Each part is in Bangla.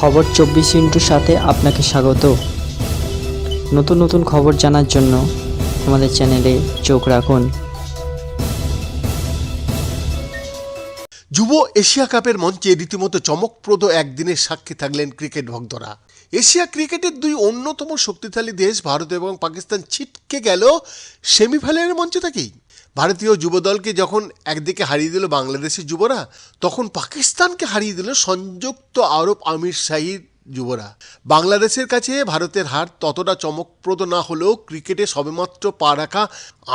খবর চব্বিশ ইন্টুর সাথে আপনাকে স্বাগত। নতুন নতুন খবর জানার জন্য আমাদের চ্যানেলে চোখ রাখুন। যুব এশিয়া কাপের মঞ্চে রীতিমতো চমকপ্রদ একদিনের সাক্ষী থাকলেন ক্রিকেট ভক্তরা। এশিয়া ক্রিকেটের দুই অন্যতম শক্তিশালী দেশ ভারত এবং পাকিস্তান ছিটকে গেল সেমিফাইনালের মঞ্চ থেকেই। ভারতীয় যুবদলকে যখন একদিকে হারিয়ে দিল বাংলাদেশের যুবরা, তখন পাকিস্তানকে হারিয়ে দিল সংযুক্ত আরব আমির শাহীর যুবরা। বাংলাদেশের কাছে ভারতের হার ততটা চমকপ্রদ না হলেও ক্রিকেটে সবেমাত্র পা রাখা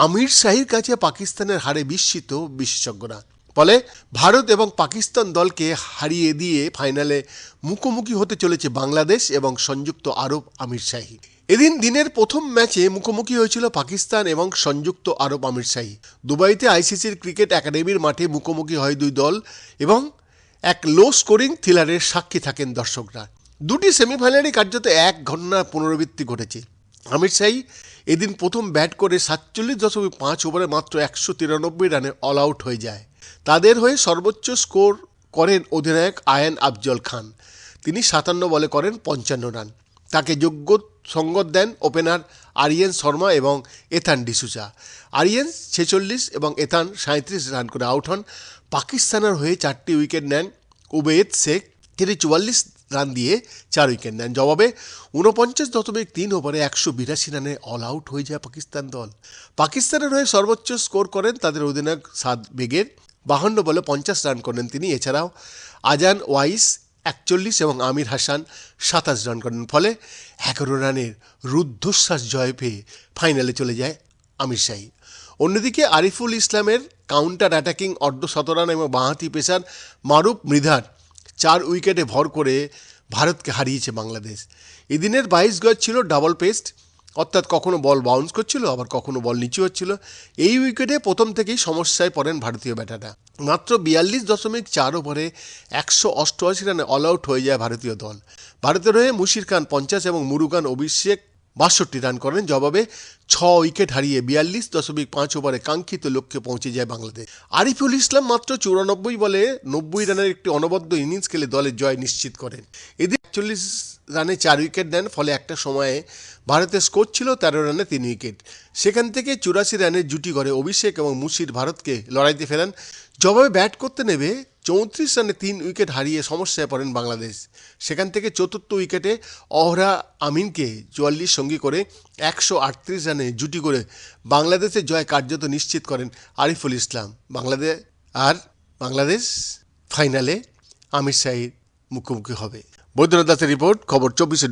আমির শাহীর কাছে পাকিস্তানের হারে বিস্মিত বিশেষজ্ঞরা। ফলে ভারত এবং পাকিস্তান দলকে হারিয়ে দিয়ে ফাইনালে মুখোমুখি হতে চলেছে বাংলাদেশ এবং সংযুক্ত আরব আমির শাহী। এদিন দিনের প্রথম ম্যাচে মুখোমুখি হয়েছিল পাকিস্তান এবং সংযুক্ত আরব আমির শাহী। দুবাইতে আইসিসির ক্রিকেট একাডেমির মাঠে মুখোমুখি হয় দুই দল এবং এক লো স্কোরিং থ্রিলারের সাক্ষী থাকেন দর্শকরা। দুটি সেমিফাইনালে কার্যত এক ঘটনার পুনরাবৃত্তি ঘটেছে। আমির শাহী এদিন প্রথম ব্যাট করে সাতচল্লিশ দশমিক পাঁচ ওভারে মাত্র একশো তিরানব্বই রানে অল আউট হয়ে যায়। তাদের হয়ে সর্বোচ্চ স্কোর করেন অধিনায়ক আয়ান আফজল খান। তিনি সাতান্ন বলে করেন পঞ্চান্ন রান। তাকে যোগ্য সঙ্গত দেন ওপেনার আরিয়েন শর্মা এবং এথান ডিসুজা আরিয়েন ছেচল্লিশ এবং এথান সাঁত্রিশ রান করে আউট হন। পাকিস্তানের হয়ে চারটি উইকেট নেন উবেদ শেখ। তিনি চুয়াল্লিশ রান দিয়ে চার উইকেট নেন। জবাবে ঊনপঞ্চাশ দশমিক তিন ওভারে একশো বিরাশি রানে অল আউট হয়ে যায় পাকিস্তান দল। পাকিস্তানের হয়ে সর্বোচ্চ স্কোর করেন তাদের অধিনায়ক সাদ বেগের। বাহান্ন বলে পঞ্চাশ রান করেন তিনি। এছাড়াও আজান ওয়াইস একচল্লিশ এবং আমির হাসান সাতাশ রান করেন। ফলে এগারো রানের রুদ্ধশ্বাস জয় পেয়ে ফাইনালে চলে যায় আমির শাহী। অন্যদিকে আরিফুল ইসলামের কাউন্টার অ্যাটাকিং অর্ধ শতরান এবং বাঁহাতি পেসার মারুফ মৃধার চার উইকেটে ভর করে ভারতকে হারিয়েছে বাংলাদেশ। এদিনের বাইশ গজ ছিল ডাবল পেস্ট। অর্থাৎ কখনো বল বাউন্স করছিল, আবার কখনো বল নিচু হচ্ছিল। এই উইকেটে প্রথম থেকেই সমস্যায় পড়েন ভারতীয় ব্যাটাররা। মাত্র বিয়াল্লিশ দশমিক চার ওভারে একশো অষ্টআশি রানে অল আউট হয়ে যায় ভারতীয় দল। ভারতের হয়ে মুশির খান পঞ্চাশ এবং মুরুগান অভিষেক বাষট্টি রান করেন। জবাবে ছ উইকেট হারিয়ে বিয়াল্লিশ দশমিক পাঁচ ওভারে কাঙ্ক্ষিত লক্ষ্যে পৌঁছে যায় বাংলাদেশ। আরিফুল ইসলাম মাত্র চুরানব্বই বলে নব্বই রানের একটি অনবদ্য ইনিংস খেলে দলের জয় নিশ্চিত করেন। এদিন একচল্লিশ রানে চার উইকেট নেন ফলে একটা সময়ে ভারতের স্কোর ছিল তেরো রানে তিন উইকেট। সেখান থেকে চুরাশি রানের জুটি করে অভিষেক এবং মুশির ভারতকে লড়াইতে ফেরান। জবাবে ব্যাট করতে নেবে চৌত্রিশ রানে তিন উইকেট হারিয়ে সমস্যায় পড়েন বাংলাদেশ। সেখান থেকে চতুর্থ উইকেটে অহরা আমিনকে চুয়াল্লিশ সঙ্গী করে একশো আটত্রিশ রানে জুটি করে বাংলাদেশের জয় কার্যত নিশ্চিত করেন আরিফুল ইসলাম। বাংলাদেশ আর বাংলাদেশ ফাইনালে আমির শাহীর মুখোমুখি হবে। বৈদ্যনাথ দাসের রিপোর্ট, খবর চব্বিশে